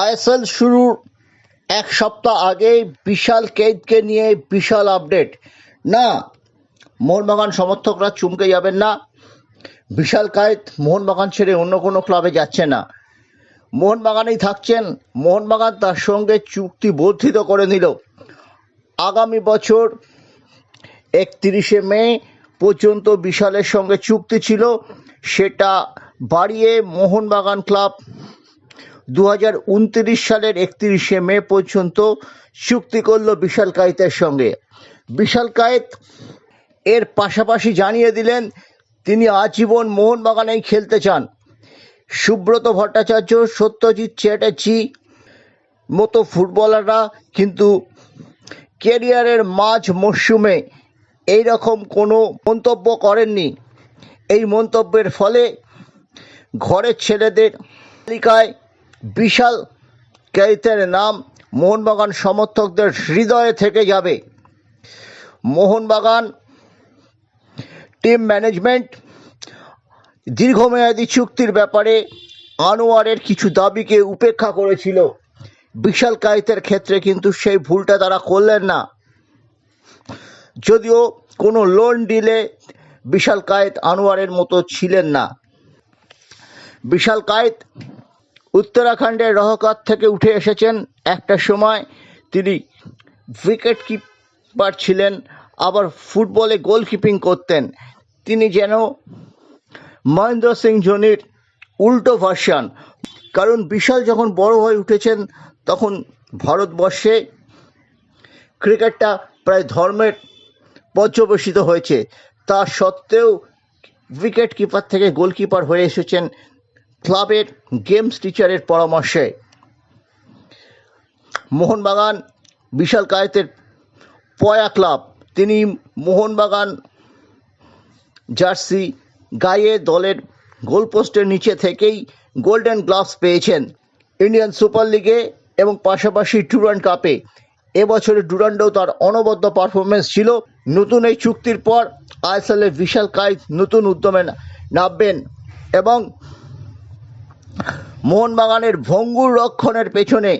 ISL শুরুর এক সপ্তাহ আগেই বিশাল কেদকে নিয়ে বিশাল আপডেট। না, মোহনবাগান সমর্থকরা চমকে যাবেন না। বিশাল কায়েত মোহনবাগান ছেড়ে অন্য কোনো ক্লাবে যাচ্ছে না। মোহনবাগানেই থাকছেন। মোহনবাগান তার সঙ্গে চুক্তি বর্ধিত করে নিল। আগামী বছর একত্রিশে মে পর্যন্ত বিশালের সঙ্গে চুক্তি ছিল। সেটা বাড়িয়ে মোহনবাগান ক্লাব দু হাজার উনত্রিশ সালের একত্রিশে মে পর্যন্ত চুক্তি করল বিশাল কায়েতের সঙ্গে। বিশাল কায়েত এর পাশাপাশি জানিয়ে দিলেন, তিনি আজীবন মোহনবাগানেই খেলতে চান। সুব্রত ভট্টাচার্য, সত্যজিৎ চ্যাটার্জি মতো ফুটবলাররা কিন্তু কেরিয়ারের মাঝ মরশুমে এই রকম কোনো মন্তব্য করেননি। এই মন্তব্যের ফলে ঘরের ছেলেদের তালিকায় বিশাল কেইতের নাম মোহনবাগান সমর্থকদের হৃদয়ে থেকে যাবে। মোহনবাগান টিম ম্যানেজমেন্ট দীর্ঘমেয়াদী চুক্তির ব্যাপারে আনোয়ারের কিছু দাবিকে উপেক্ষা করেছিল। বিশাল কায়েতের ক্ষেত্রে কিন্তু সেই ভুলটা তারা করলেন না। যদিও কোনো লোন ডিলে বিশাল কায়েত আনোয়ারের মতো ছিলেন না। বিশাল কায়েত উত্তরাখণ্ডের রহকাত থেকে উঠে এসেছেন একটা সময় তিনি উইকেট কিপার ছিলেন, আবার ফুটবলে গোলকিপিং করতেন। তিনি যেন মহেন্দ্র সিং ধোনির উল্টো ভার্সান। কারণ বিশাল যখন বড় হয়ে উঠেছেন, তখন ভারতবর্ষে ক্রিকেটটা প্রায় ধর্মের পর্যবেসিত হয়েছে। তা সত্ত্বেও উইকেট কিপার থেকে গোলকিপার হয়ে এসেছেন ক্লাবের গেমস টিচারের পরামর্শে মোহনবাগান বিশাল কায়েতের পয়া ক্লাব। তিনি মোহনবাগান জার্সি গায়ে দলের গোলপোস্টের নিচে থেকেই গোল্ডেন গ্লাভস পেয়েছেন ইন্ডিয়ান সুপার লিগে এবং পাশাপাশি ডুরান্ড কাপে। এবছরের ডুরান্ডেও তার অনবদ্য পারফরমেন্স ছিল। নতুন এই চুক্তির পর আইএসএলে বিশাল কায়েত নতুন উদ্যমে নামবেন এবং মোহনবাগানের ভঙ্গুর রক্ষণের পেছনে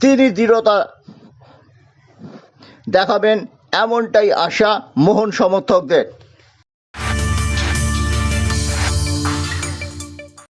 তিনি দৃঢ়তা দেখাবেন এমনটাই আশা মোহন সমর্থকদের।